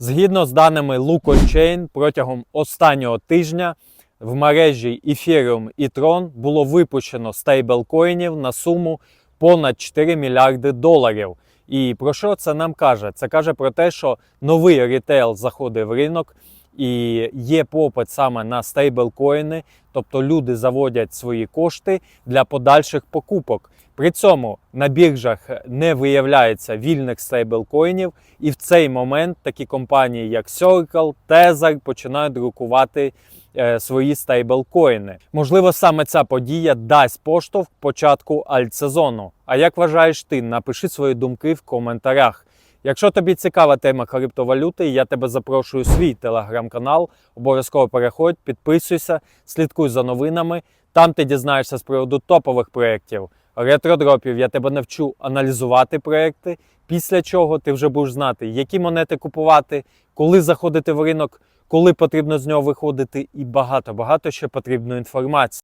Згідно з даними LucoChain, протягом останнього тижня в мережі Ethereum і Tron було випущено стейблкоїнів на суму понад 4 мільярди доларів. І про що це нам каже? Це каже про те, що новий рітейл заходить в ринок і є попит саме на стейблкоїни, тобто люди заводять свої кошти для подальших покупок. При цьому на біржах не виявляється вільних стейблкоїнів, і в цей момент такі компанії, як Circle, Tether починають друкувати е, свої стейблкоїни. Можливо, саме ця подія дасть поштовх початку альтсезону. А як вважаєш ти? Напиши свої думки в коментарях. Якщо тобі цікава тема криптовалюти, я тебе запрошую у свій телеграм-канал. Обов'язково переходь, підписуйся, слідкуй за новинами. Там ти дізнаєшся з приводу топових проєктів, ретродропів. Я тебе навчу аналізувати проєкти, після чого ти вже будеш знати, які монети купувати, коли заходити в ринок, коли потрібно з нього виходити, і багато-багато ще потрібної інформації.